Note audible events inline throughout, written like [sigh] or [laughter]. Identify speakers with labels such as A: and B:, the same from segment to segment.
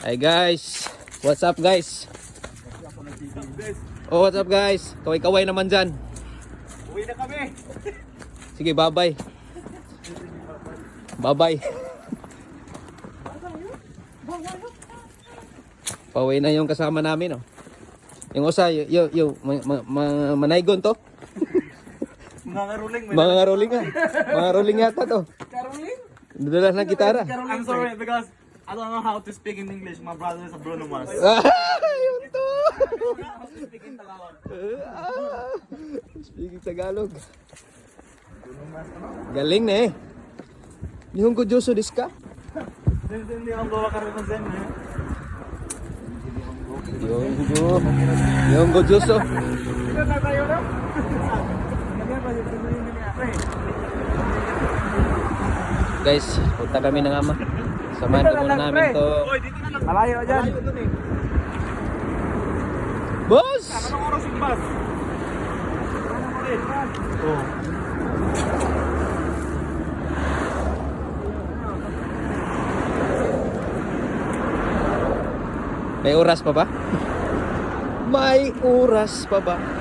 A: Hi guys. What's up guys? Oh, what's up guys? Kaway-kaway naman dyan.
B: Uwi na kami.
A: Sige, bye-bye. Bye-bye. Pauwi na yung kasama namin, oh. Yung usa, yung, yung, yung ma- ma- ma- manaygon to.
B: Mga karuling.
A: Mga rolling nga. Mga rolling yata to.
B: Karuling?
A: Dala ng gitara.
B: I'm sorry because I don't know how to speak in English. My brother is a Bruno Mars. [laughs]
A: Yun to.
B: How to speak in Tagalog.
A: Speaking Tagalog. Galing na eh. Nihongo Joso desu ka?
B: Ako gawa karoon ng Zen eh.
A: Nihongo. Nihongo Joso.
B: Ito na tayo na.
A: Guys, punta kami ng ama. Samahan ko muna namin to.
B: Malayo dyan. Malayo dun eh.
A: Boss!
B: Anong oras yung bus? Oh.
A: May oras pa ba? May oras pa ba?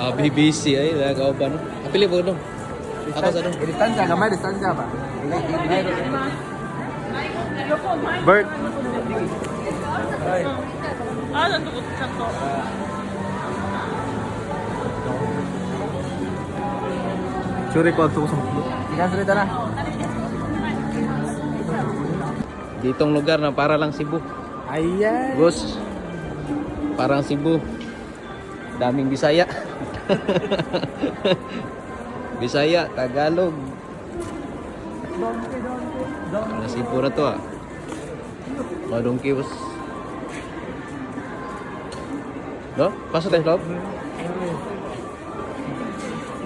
A: Ah, BBC ay pa no. Apili mo no. Ako sa no.
B: Distansya, gamay distansya ba?
A: Bert.
C: Ah, ko sakto.
A: Sure ko to sa.
B: Ikan salita na.
A: Ditong lugar na para lang Cebu.
B: Ayan.
A: Boss. Parang Cebu. Daming Bisaya. [laughs] Bisaya, Tagalog. Na Cebu na to ah. Madong kios. No? Pasok tayo sa loob.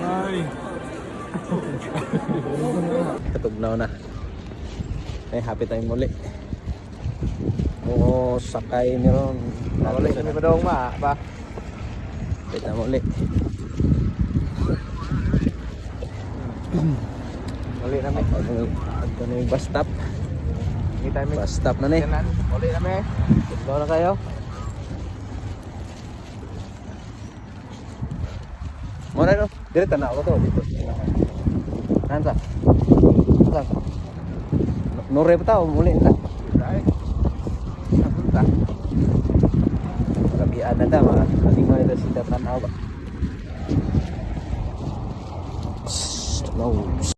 B: Ay.
A: Katugnaw na. Ay, happy tayong muli. Oo, sakay ni Ron.
B: Wala kami pa daw ma?
A: Happy na muli.
B: Uli na mi.
A: Ito na yung bus stop. Bus stop na ni.
B: Uli na mi.
A: Bawa na kayo. Muna no? Dire tanaw ko to dito. Nansa. Nansa. Nore pa tao muli na. Kabian na ta mga kalima ito si tanaw ba. na